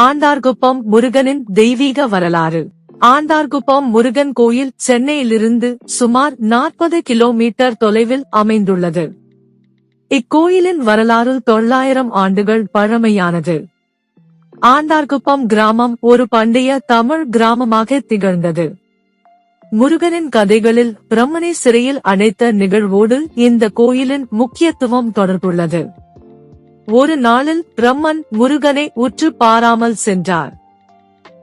ஆண்டார்குப்பம் முருகனின் தெய்வீக வரலாறு. ஆண்டார்குப்பம் முருகன் கோயில் சென்னையிலிருந்து சுமார் நாற்பது கிலோமீட்டர் தொலைவில் அமைந்துள்ளது. இக்கோயிலின் வரலாறு தொள்ளாயிரம் ஆண்டுகள் பழமையானது. ஆண்டார்குப்பம் கிராமம் ஒரு பண்டைய தமிழ் கிராமமாக திகழ்ந்தது. முருகனின் கதைகளில் பிரம்மனை சிறையில் அடைத்த நிகழ்வோடு இந்த கோயிலின் முக்கியத்துவம் தொடர்புள்ளது. ஒரு நாளில் பிரம்மன் முருகனை உற்று பாராமல் சென்றார்.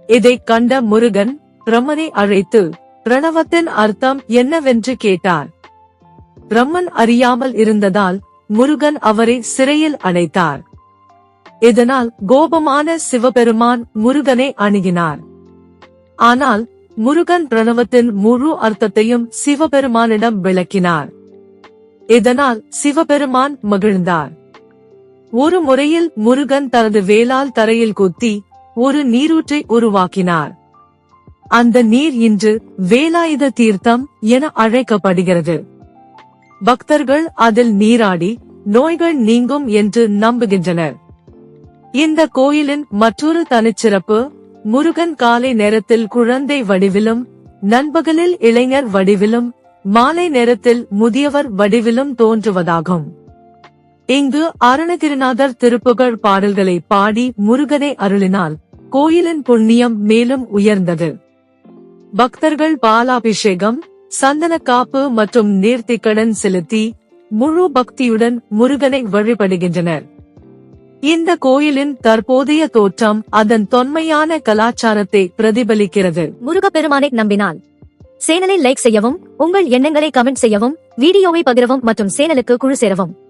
இதைக் கண்ட முருகன் பிரம்மனை அழைத்து பிரணவத்தின் அர்த்தம் என்னவென்று கேட்டார்? பிரம்மன் அறியாமல் இருந்ததால் முருகன் அவரை சிறையில் அடைத்தார். இதனால் கோபமான சிவபெருமான் முருகனை அணுகினார். ஆனால் முருகன் பிரணவத்தின் முழு அர்த்தத்தையும் சிவபெருமானிடம் விளக்கினார். இதனால் சிவபெருமான் மகிழ்ந்தார். ஒரு முறையில் முருகன் தனது வேலால் தரையில் குத்தி ஒரு நீரூற்றை உருவாக்கினார். அந்த நீர் இன்று வேலாயுத தீர்த்தம் என அழைக்கப்படுகிறது. பக்தர்கள் அதில் நீராடி நோய்கள் நீங்கும் என்று நம்புகின்றனர். இந்த கோயிலின் மற்றொரு தனிச்சிறப்பு முருகன் காலை நேரத்தில் குழந்தை வடிவிலும் நண்பகலில் இளைஞர் வடிவிலும் மாலை நேரத்தில் முதியவர் வடிவிலும் தோன்றுவதாகும். இங்கு அருணகிரிநாதர் திருப்புகழ் பாடல்களை பாடி முருகனை அருளினால் கோயிலின் புண்ணியம் மேலும் உயர்ந்தது. பக்தர்கள் பாலாபிஷேகம் சந்தன காப்பு மற்றும் நேர்த்திக்கடன் செலுத்தி முழு பக்தியுடன் முருகனை வழிபடுகின்றனர். இந்த கோயிலின் தற்போதைய தோற்றம் அதன் தொன்மையான கலாச்சாரத்தை பிரதிபலிக்கிறது. முருகப்பெருமானை நம்பினால். சேனலை லைக் செய்யவும் உங்கள் எண்ணங்களை கமெண்ட் செய்யவும் வீடியோவை பகிரவும் மற்றும் சேனலுக்கு குழு சேரவும்.